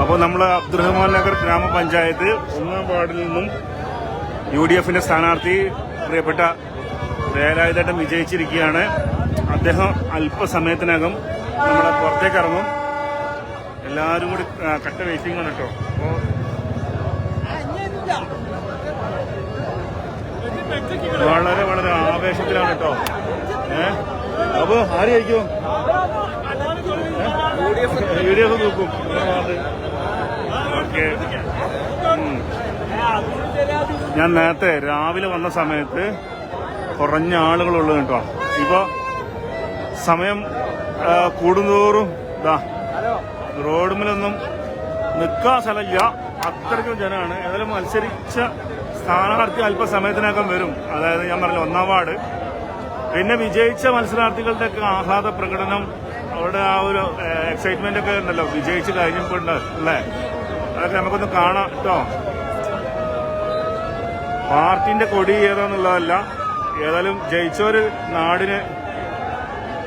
അപ്പോൾ നമ്മൾ അബ്ദുറഹ്മാൻ നഗർ ഗ്രാമപഞ്ചായത്ത് ഒന്നാം വാർഡിൽ നിന്നും യു ഡി എഫിന്റെ സ്ഥാനാർത്ഥി പ്രിയപ്പെട്ട വേലായുധേട്ടൻ വിജയിച്ചിരിക്കുകയാണ്. അദ്ദേഹം അല്പസമയത്തിനകം നമ്മുടെ പുറത്തേക്ക് ഇറങ്ങും. എല്ലാവരും കൂടി കട്ട വെയിറ്റിംഗ് ആണ് കേട്ടോ വളരെ വളരെ ആവേശത്തിലാണ് കേട്ടോ ഏ? അപ്പോ ആരെയായിരിക്കും യു ഡി എഫ് നോക്കും. ഓക്കെ. ഞാൻ നേരത്തെ രാവിലെ വന്ന സമയത്ത് കുറഞ്ഞ ആളുകളുള്ളത് കേട്ടോ. ഇപ്പൊ സമയം കൂടുന്തോറും ഇതാ റോഡുമിലൊന്നും നിൽക്കാൻ സ്ഥലമില്ല. അത്രയ്ക്കും ജനമാണ് ഏതായാലും മത്സരിച്ച സ്ഥാനാർത്ഥി അല്പസമയത്തിനകം വരും. അതായത് ഞാൻ പറഞ്ഞ ഒന്നാം വാർഡ്. പിന്നെ വിജയിച്ച മത്സരാർത്ഥികളുടെ ഒക്കെ ആഹ്ലാദ പ്രകടനം അവരുടെ ആ ഒരു എക്സൈറ്റ്മെന്റ് ഒക്കെ ഉണ്ടല്ലോ. വിജയിച്ച് കഴിഞ്ഞപ്പോൾ അല്ലേ? അതൊക്കെ നമുക്കൊന്ന് കാണാം കേട്ടോ പാർട്ടിന്റെ കൊടി ഏതാന്നുള്ളതല്ല. ഏതായാലും ജയിച്ചവര് നാടിന്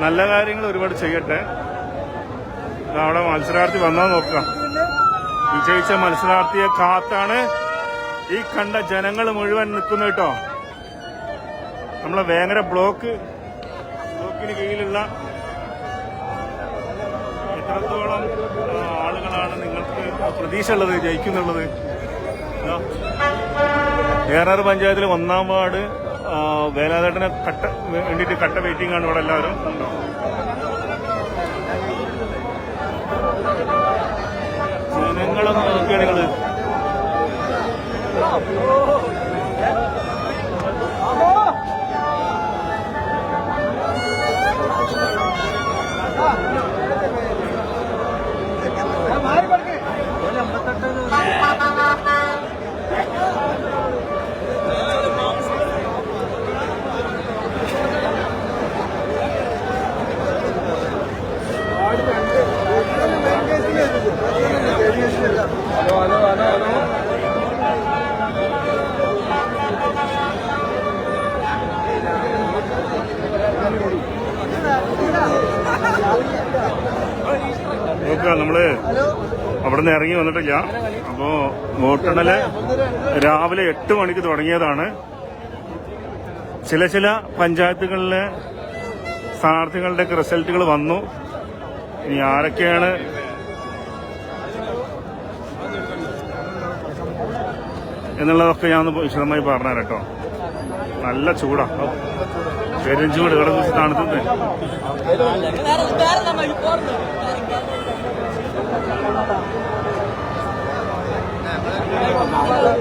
നല്ല കാര്യങ്ങൾ ഒരുപാട് ചെയ്യട്ടെ. അവിടെ മത്സരാർത്ഥി വന്നാൽ നോക്കാം. വിജയിച്ച മത്സരാർത്ഥിയെ കാത്താണ് ഈ കണ്ട ജനങ്ങൾ മുഴുവൻ നിൽക്കുന്നത് കേട്ടോ നമ്മളെ വേങ്ങര ബ്ലോക്ക് ബ്ലോക്കിന് കീഴിലുള്ള എത്രത്തോളം ആളുകളാണ് നിങ്ങൾക്ക് പ്രതീക്ഷ ഉള്ളത് ജയിക്കുന്നുള്ളത്. ഏറാറ് പഞ്ചായത്തിൽ ഒന്നാം വാർഡ് വേലാതേട്ടനെ കട്ട വേണ്ടിയിട്ട് കട്ട വെയിറ്റിംഗ് ആണ് ഇവിടെ എല്ലാവരും. ഉണ്ടോ ജനങ്ങളൊന്ന് നോക്കിയാണ് നിങ്ങൾ നോക്കുക നമ്മൾ അവിടെ നിന്ന് ഇറങ്ങി വന്നിട്ടില്ല. അപ്പോ വോട്ടെണ്ണൽ രാവിലെ എട്ട് മണിക്ക് തുടങ്ങിയതാണ്. ചില ചില പഞ്ചായത്തുകളിലെ സ്ഥാനാർത്ഥികളുടെയൊക്കെ റിസൾട്ടുകൾ വന്നു. ഇനി ആരൊക്കെയാണ് എന്നുള്ളതൊക്കെ ഞാൻ വിശദമായി പറഞ്ഞു കേട്ടോ. നല്ല ചൂടാ. പെരും ചൂട്. കുറിച്ച് Thank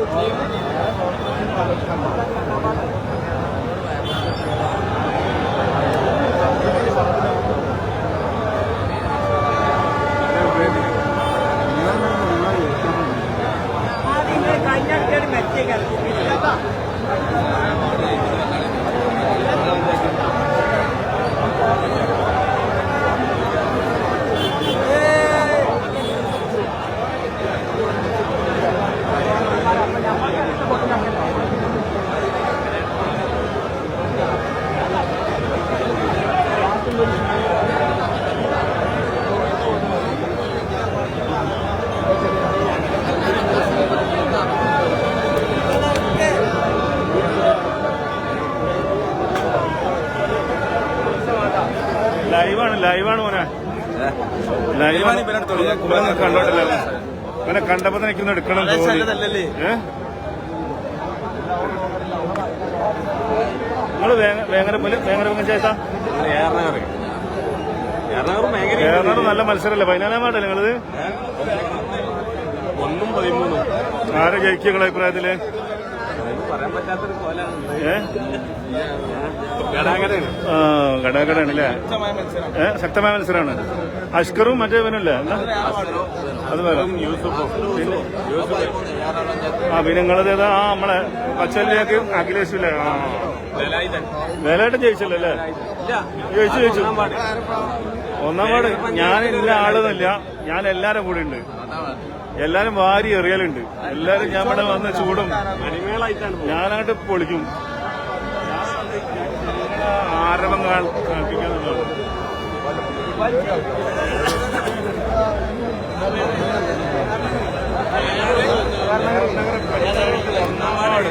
you. കണ്ടോട്ടില്ല ഇവനെ കണ്ടപ്പോ എനിക്കൊന്ന് എടുക്കണം നിങ്ങൾ വേങ്ങര പോലെ? വേങ്ങര ചേട്ടാ? ഏറനാട്. നല്ല മത്സരല്ലേ? പതിനാലാം വാർഡല്ലേ നിങ്ങളത്? ഒന്നും പതിമൂന്നും. ആരെ ജയിക്കുക അഭിപ്രായത്തിൽ? ഘടകടയാണ് അല്ലേ ശക്തമായ മത്സരം. ശക്തമായ മത്സരമാണ്. അഷ്കറും മറ്റേ ഇവനല്ലേ എന്താ അത് വേറെ. യൂസുഫും. ആ പിന്നെ നിങ്ങളത് ഏതാ? ആ നമ്മളെ പച്ചലിലേക്ക് അഖിലേഷില്ലേ? ആ. വേലായിട്ട് ജയിച്ചല്ലോ അല്ലേ? ജയിച്ചു ജയിച്ചു. ഒന്നാം പാട്. ഞാൻ എല്ലാ ആളൊന്നുമില്ല. ഞാൻ എല്ലാരും കൂടെ ഉണ്ട്. എല്ലാരും വാരി എറിയലുണ്ട്. എല്ലാരും ഞാൻ ഇവിടെ വന്ന ചൂടും. ഞാനായിട്ട് പൊളിക്കും. ആരവം കാണിക്കുന്നത് ഒന്നാം വാർഡ്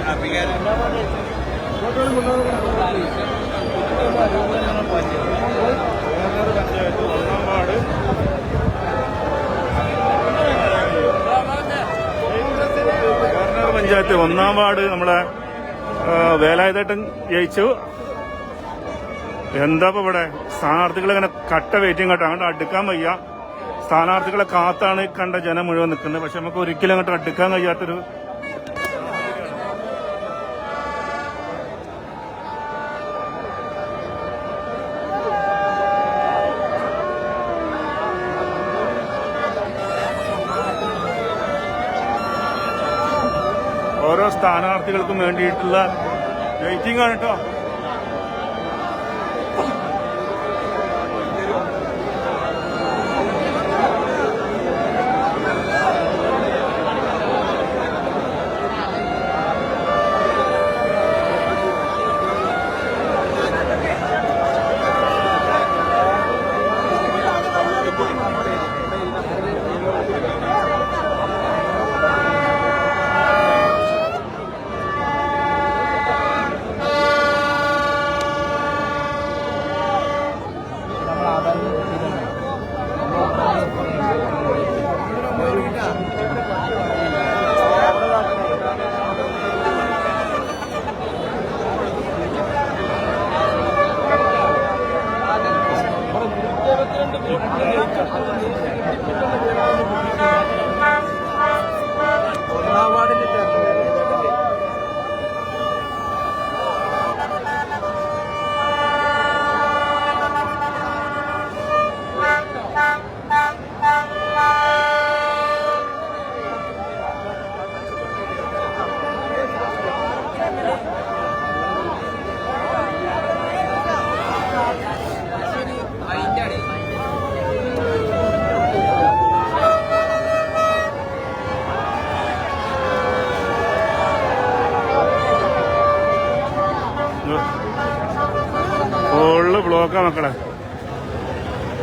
വേർനാട് പഞ്ചായത്ത് ഒന്നാം വാർഡ് നമ്മളെ വേലായുധേട്ടൻ ജയിച്ചു. എന്താ ഇപ്പൊ ഇവിടെ? സ്ഥാനാർത്ഥികൾ ഇങ്ങനെ കട്ട വെയിറ്റിംഗ് കേട്ടോ. അങ്ങോട്ട് അടുക്കാൻ വയ്യ. സ്ഥാനാർത്ഥികളെ കാത്താണ് കണ്ട ജനം മുഴുവൻ നിൽക്കുന്നത്. പക്ഷെ നമുക്ക് ഒരിക്കലും അങ്ങോട്ട് അടുക്കാൻ കഴിയാത്തൊരു ഓരോ സ്ഥാനാർത്ഥികൾക്കും വേണ്ടിയിട്ടുള്ള വെയിറ്റിംഗ് ആണ് കേട്ടോ よかった。ബ്ലോക്കാ മക്കളെ.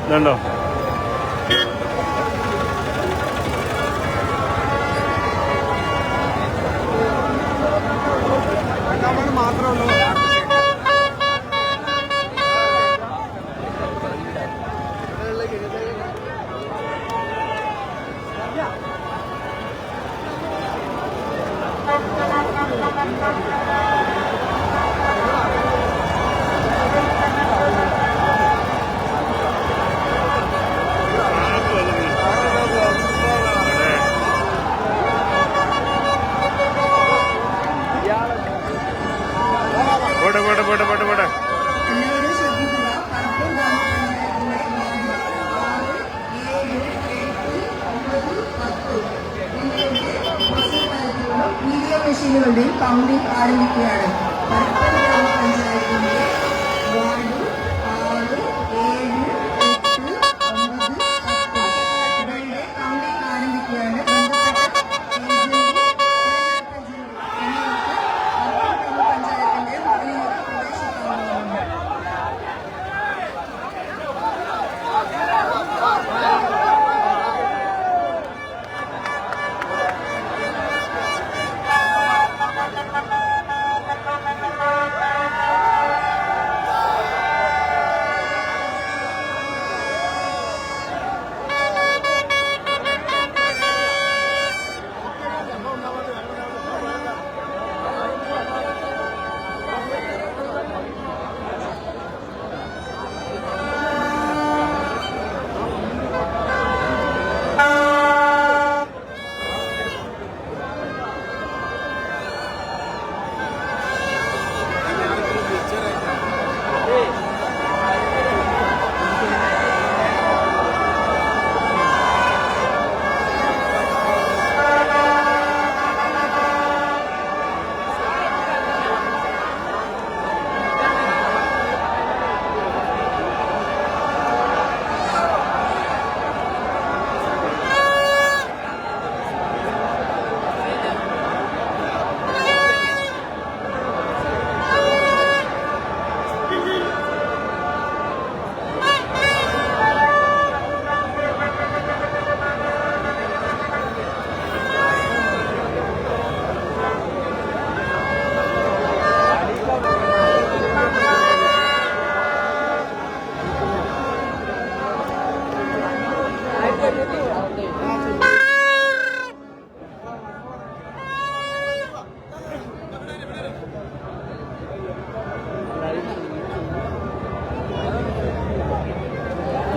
ഇതുണ്ടോ?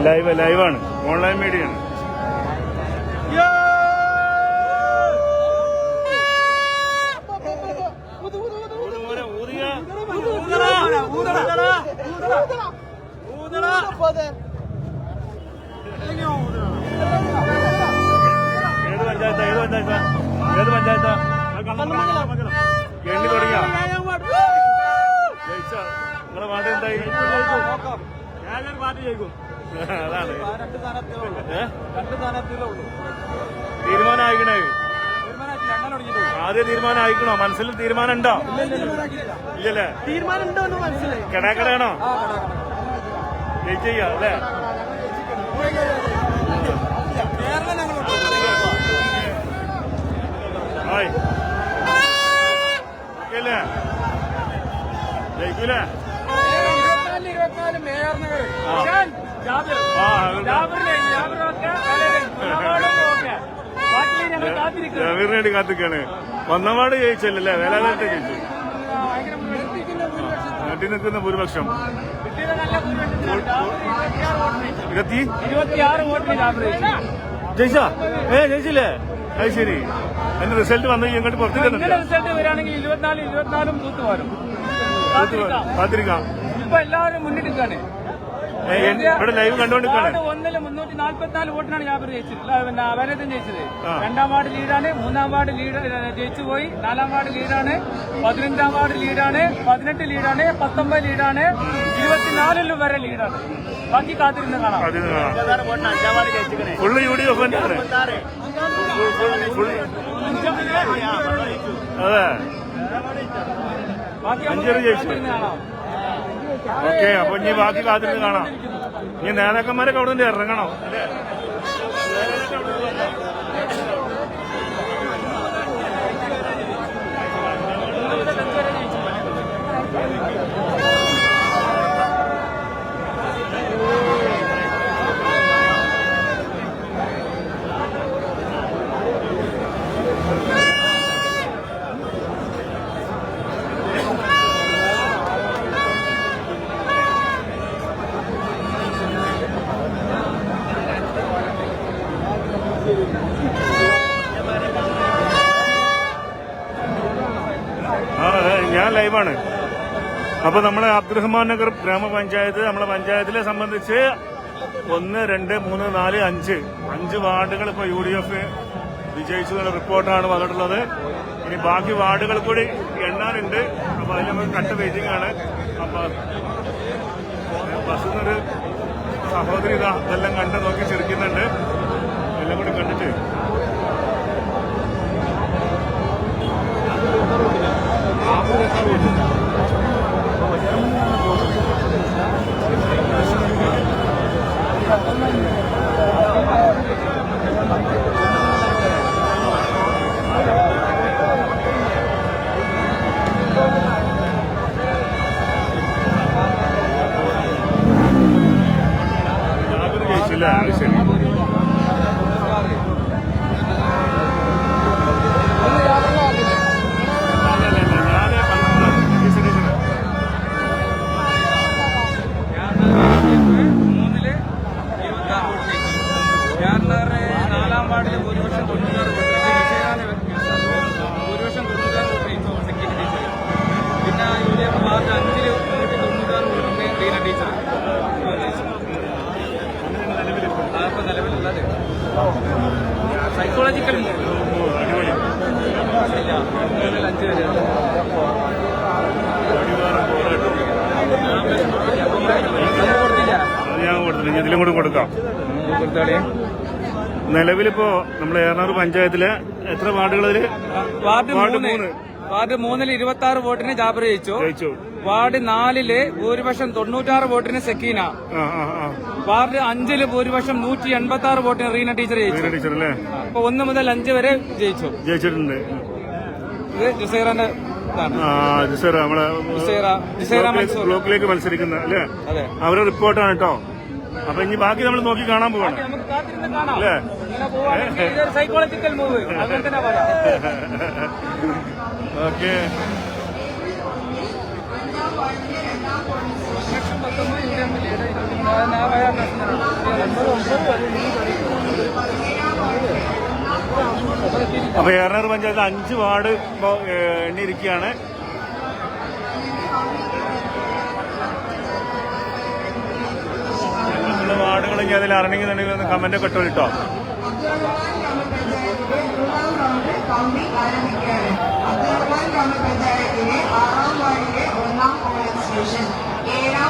ലൈവ് ലൈവാണ് ഓൺലൈൻ മീഡിയ ആണ്. തീരുമാനം ഉണ്ടോ ഇല്ലല്ലേ? തീരുമാനം ഉണ്ടോ എന്ന് മനസ്സിലായി. കട ആ കടാ കടാ ജയിച്ച് ചെയ്യാ അല്ലേ ഹായ് ജയിക്കൂലേ? ഇരുപത്തിനാല് ജാബിറിനെ കാത്തിരിക്കുന്നു. ഒന്നാം വാർഡ് ജയിച്ചല്ലേ വേലാനായിട്ട് ജയിച്ചു നാട്ടിൽ നിൽക്കുന്ന ഭൂരിപക്ഷം. ഇരുപത്തി? ജയിച്ചു. ഏ ജയിച്ചില്ലേ? അത് ശരി. അതിന്റെ റിസൾട്ട് വന്നു ഇങ്ങോട്ട് പുറത്തേക്ക് റിസൾട്ട് വരികയാണെങ്കിൽ ഇരുപത്തിനാല് ഇരുപത്തിനാലും തൂത്ത് വരും. കാത്തിരിക്കാം. ഇപ്പൊ എല്ലാവരും മുന്നിട്ട് എൻ- ഇവിടെ ലൈവ് കണ്ടുകൊണ്ടിരിക്കാണ് വാർഡ് ഒന്നിൽ മുന്നൂറ്റി നാല്പത്തിനാല് വോട്ടിനാണ് ജാബിർ ജയിച്ചത്. പിന്നെ അവനത്തും ജയിച്ചത്. രണ്ടാം വാർഡ് ലീഡാണ് മൂന്നാം വാർഡ് ലീഡ് ജയിച്ചു പോയി. നാലാം വാർഡ് ലീഡാണ് പതിനഞ്ചാം വാർഡ് ലീഡാണ് പതിനെട്ട് ലീഡാണ് പത്തൊമ്പത് ലീഡാണ് ഇരുപത്തിനാലിലും വരെ ലീഡാണ്. ബാക്കി കാത്തിരുന്ന് കാണാം. ഫുള്ള് യു ഡി എഫ് അതെ. അഞ്ചേറ് ജയിച്ചു. ഓക്കെ അപ്പൊ ഇനി ബാക്കി കാത്തിരുന്ന് കാണാം. ഇനി നേതാക്കന്മാരൊക്കെ അവിടെ നിന്ന് ഇറങ്ങണം. അല്ലേ? ഞാൻ ലൈവാണ്. അപ്പൊ നമ്മളെ അബ്ദുറഹ്മാൻ നഗർ ഗ്രാമപഞ്ചായത്ത് നമ്മളെ പഞ്ചായത്തിലെ സംബന്ധിച്ച് ഒന്ന് രണ്ട് മൂന്ന് നാല് അഞ്ച്. അഞ്ച് വാർഡുകൾ ഇപ്പൊ യു ഡി എഫ് വിജയിച്ചു എന്നുള്ള റിപ്പോർട്ടാണ് വന്നിട്ടുള്ളത്. ഇനി ബാക്കി വാർഡുകൾ കൂടി എണ്ണാനുണ്ട്. അപ്പൊ അതിൽ നമ്മൾ കട്ട വെയിറ്റിംഗ് ആണ്. അപ്പൊ ബസ്സിൽ നിന്നൊരു സഹോദരി ഇതാ ഇതെല്ലാം കണ്ട് നോക്കി ചിരിക്കുന്നുണ്ട്. എല്ലാം കൂടി കണ്ടിട്ട് ജാബിർ അഞ്ച് വരെ ഞാൻ കൊടുത്തില്ല ഇതിലും കൂടി കൊടുക്കാം നിലവിലിപ്പോ നമ്മളെ ഏറനാട് പഞ്ചായത്തിൽ എത്ര വാർഡുകൾ വാർഡ് മൂന്ന്. വാർഡ് മൂന്നിൽ ഇരുപത്തി ആറ് വോട്ടിന് ജാബർ ജയിച്ചു. ജയിച്ചു. വാർഡ് നാലിൽ ഭൂരിപക്ഷം തൊണ്ണൂറ്റാറ് വോട്ടിന് സെക്കീന. വാർഡ് അഞ്ചിൽ ഭൂരിപക്ഷം നൂറ്റി എൺപത്തി ആറ് വോട്ടിന് റീന ടീച്ചർ ജയിച്ചു. വീര ടീച്ചർ അല്ലേ? അപ്പൊ ഒന്ന് മുതൽ അഞ്ച് വരെ ജയിച്ചു. ജയിച്ചിട്ടുണ്ട്. ഇത് ജുസൈറാന്റെ ബ്ലോക്കിലേക്ക് മത്സരിക്കുന്ന അല്ലേ? അതെ. അവരുടെ റിപ്പോർട്ടാണ് കേട്ടോ. അപ്പൊ ഇനി ബാക്കി നമ്മൾ നോക്കി കാണാൻ പോവാണ്. അല്ലേ? സൈക്കോളജിക്കൽ മൂവ് ഓക്കെ ലക്ഷം പത്തൊമ്പത് ഇരുപത്തി ഇരുപത്തിമൂന്ന് ആ വയ ഒൻപത് ഒമ്പത് അപ്പൊ ഏറനാട് പഞ്ചായത്ത് അഞ്ച് വാർഡ് എണ്ണിയിരിക്കുകയാണ്. വാർഡുകളെങ്കിൽ അതിൽ അറിയണമെന്നുണ്ടെങ്കിൽ ഒന്ന് കമന്റ് ഒക്കെ ഇട്ടോ കേട്ടോ അബ്ദുറഹ്മാൻ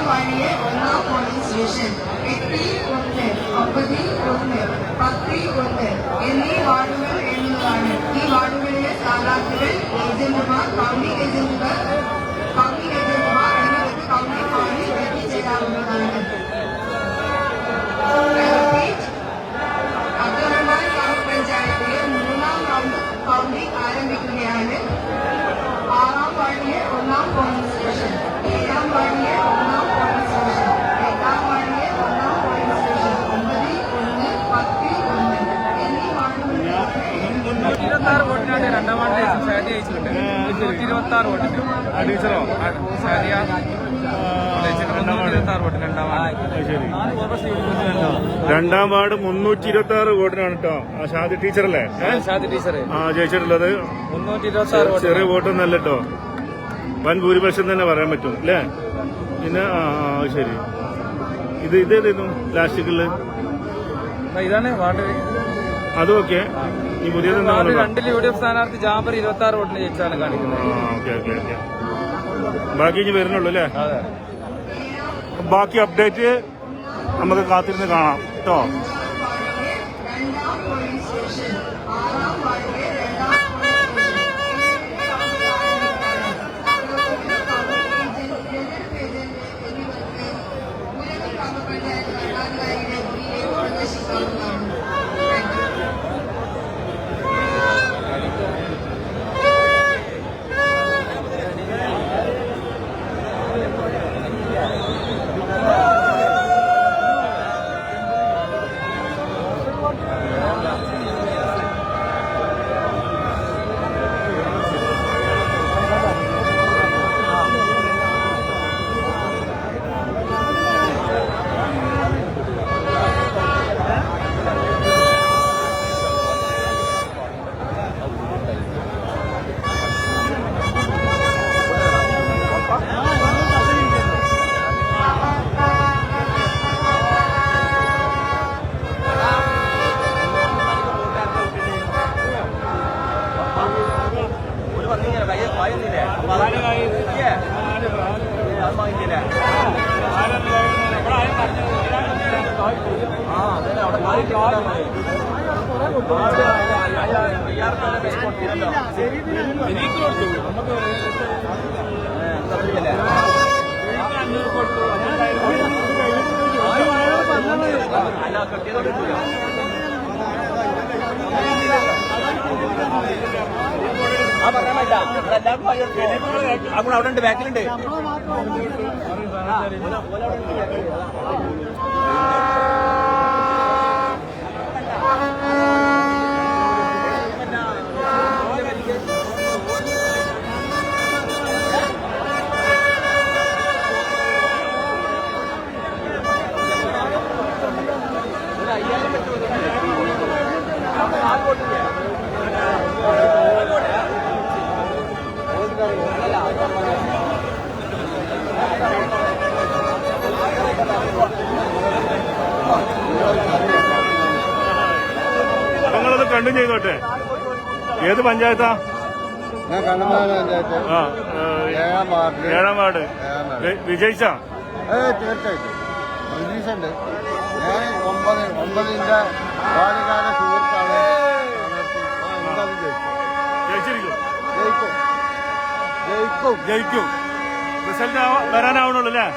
ഏഴാം വാർഡിലെ ഒന്നാം പോളിംഗ് സ്റ്റേഷൻ എട്ടിൽ ഒന്ന് ഒമ്പതിൽ ഒന്ന് പത്തിൽ ഒന്ന് എന്നീ വാർഡുകൾ എണ്ണുന്നതാണ് ഈ വാർഡുകളിലെ സ്ഥാനാർത്ഥികൾ ഏജന്റുമാർ കൗണ്ടിംഗ് ഏജന്റുമാർ വോട്ടിനാണ് രണ്ടാം വാർഡ് ജയിച്ചിട്ടുണ്ട്. നൂറ്റി ഇരുപത്തി ആറ് വോട്ടിന് ടീച്ചറോ? ആറ് രണ്ടാം വാർഡ്. മുന്നൂറ്റി ഇരുപത്തി ആറ് വോട്ടിനാണ് കേട്ടോ ആ ഷാദി ടീച്ചറല്ലേ? ഷാദി ടീച്ചറെ. ആ ജയിച്ചിട്ടുള്ളത്. മുന്നൂറ്റി ഇരുപത്തി ആറ് വോട്ട്. ചെറിയ വോട്ടൊന്നല്ല കേട്ടോ വൻ ഭൂരിപക്ഷം തന്നെ പറയാൻ പറ്റും അല്ലേ പിന്നെ ആ ശരി. ഇത് ഇതേതായിരുന്നു പ്ലാസ്റ്റിക്കിൽ ഇതാണ് വാർഡ് അതും ഓക്കെ ഈ പുതിയത് രണ്ടിൽ യു ഡി എഫ് സ്ഥാനാർത്ഥി ജാബർ ഇരുപത്തി ആറ് വോട്ടിന് ജയിച്ചാണ് കാണിക്കുന്നത്. Okay okay okay. ബാക്കി ഇനി വരുന്നുള്ളൂ അല്ലേ? ബാക്കി അപ്ഡേറ്റ് നമുക്ക് കാത്തിരുന്ന് കാണാം. കേട്ടോ? അവിടെ ഉണ്ട് ബാക്കിലുണ്ട് നിങ്ങളത് കണ്ടു ചെയ്തോട്ടെ. ഏത് പഞ്ചായത്താ? ആ ഏഴാം വാർഡ്. വിജയിച്ച? തീർച്ചയായിട്ടും. ഞാൻ ഒമ്പത് ഒമ്പതിന്റെ ബാല്യകാല സുഹൃത്താണ് ജയിക്കും. ജയിക്കും. റിസൾട്ട് വരാനാവണുള്ളൂ അല്ലേ?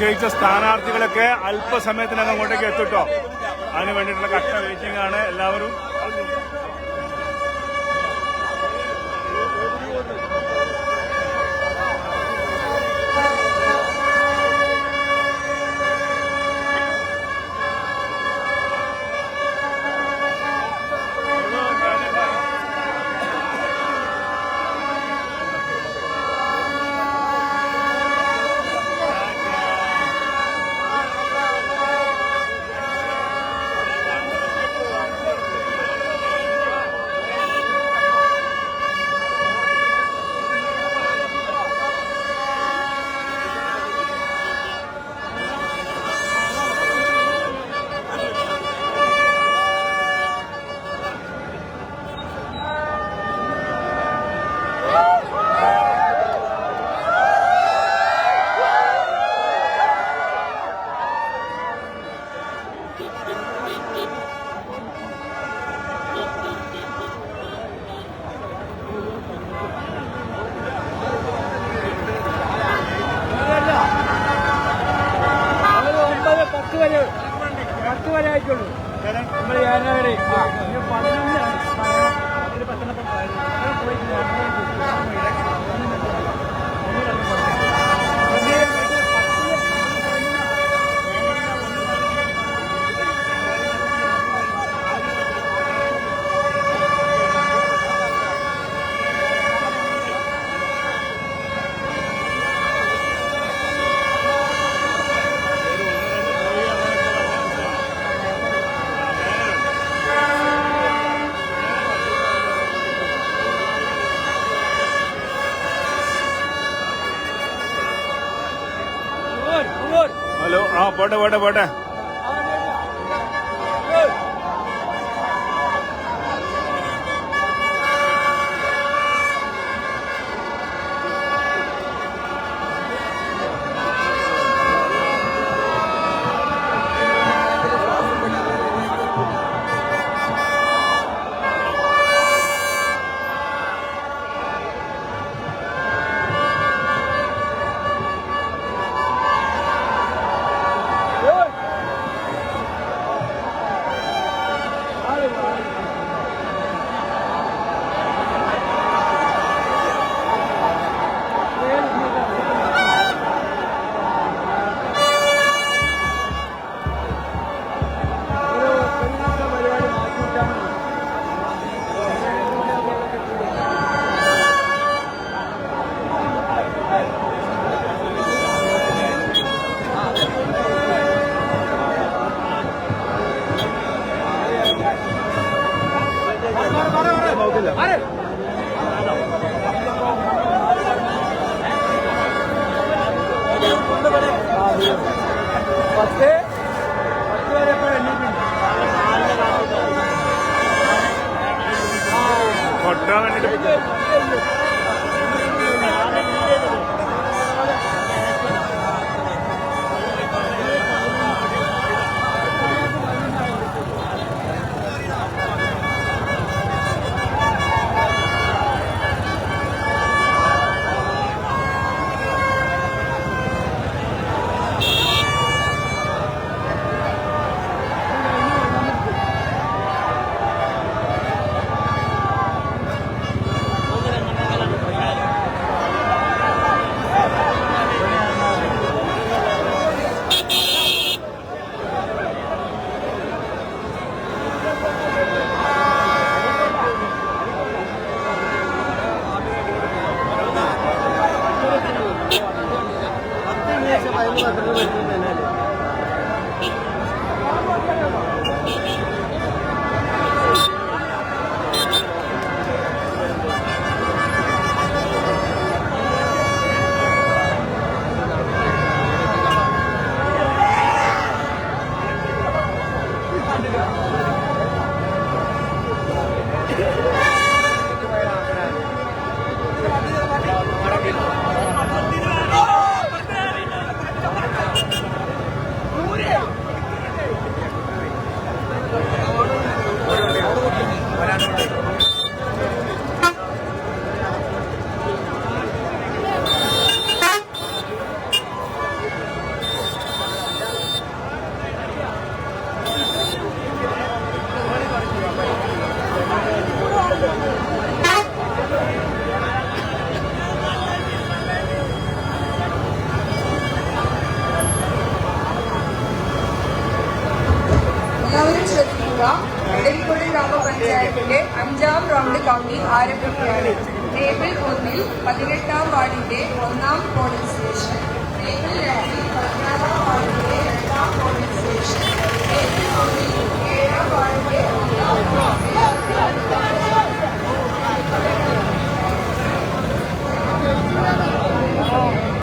വിജയിച്ച സ്ഥാനാർത്ഥികളൊക്കെ അല്പസമയത്തിനകം അങ്ങോട്ടേക്ക് എത്തിട്ടോ? അതിന് വേണ്ടിയിട്ടുള്ള കട്ട വെയിറ്റിംഗ് ആണ്. എല്ലാവരും പത്ത് വരെ ആയിട്ടുള്ളൂ നമ്മൾ ഏഴര പതിനൊന്ന് അതിൽ പത്തൊമ്പത് ഹലോ ആ